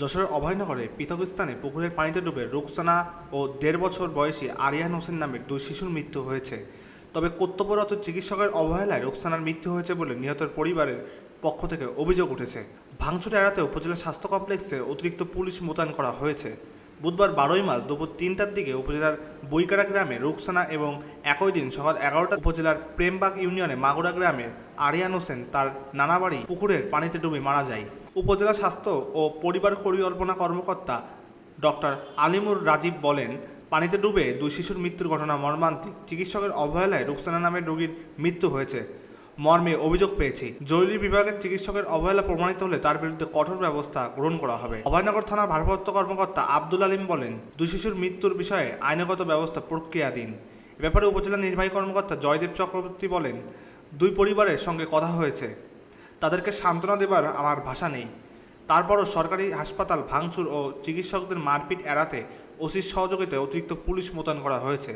যশোরের অভয়নগরে পৃথক স্থানে পুকুরের পানিতে ডুবে রুকসানা ও দেড় বছর বয়সী আরিয়ান হোসেন নামের দুই শিশুর মৃত্যু হয়েছে। তবে কর্তব্যরত চিকিৎসকের অবহেলায় রুকসানার মৃত্যু হয়েছে বলে নিহতের পরিবারের পক্ষ থেকে অভিযোগ উঠেছে। ভাঙচুর এড়াতে উপজেলা স্বাস্থ্য কমপ্লেক্সে অতিরিক্ত পুলিশ মোতায়েন করা হয়েছে। বুধবার বারোই মার্চ দুপুর তিনটার দিকে উপজেলার বইকারা গ্রামে রুকসানা এবং একই দিন সকাল এগারোটা উপজেলার প্রেমবাগ ইউনিয়নে মাগুরা গ্রামের আরিয়ান হোসেন তার নানা বাড়ি পুকুরের পানিতে ডুবে মারা যায়। উপজেলা স্বাস্থ্য ও পরিবার পরিকল্পনা কর্মকর্তা ডক্টর আলিমুর রাজীব বলেন, পানিতে ডুবে দুই শিশুর মৃত্যুর ঘটনা মর্মান্তিক। চিকিৎসকের অবহেলায় রুকসানা নামের রোগীর মৃত্যু হয়েছে। মর্মে অভিযোগ পেয়েছি। জরুরি বিভাগের চিকিৎসকের অবহেলা প্রমাণিত হলে তার বিরুদ্ধে কঠোর ব্যবস্থা গ্রহণ করা হবে। অভয়নগর থানার ভারপ্রাপ্ত কর্মকর্তা আব্দুল আলিম বলেন, দুই শিশুর মৃত্যুর বিষয়ে আইনগত ব্যবস্থা প্রক্রিয়াধীন। এ ব্যাপারে উপজেলা নির্বাহী কর্মকর্তা জয়দেব চক্রবর্তী বলেন, দুই পরিবারের সঙ্গে কথা হয়েছে। তাদেরকে সান্ত্বনা দেবার আমার ভাষা নেই। তারপরও সরকারি হাসপাতাল ভাঙচুর ও চিকিৎসকদের মারপিট এড়াতে ওসির সহযোগিতায় অতিরিক্ত পুলিশ মোতায়েন করা হয়েছে।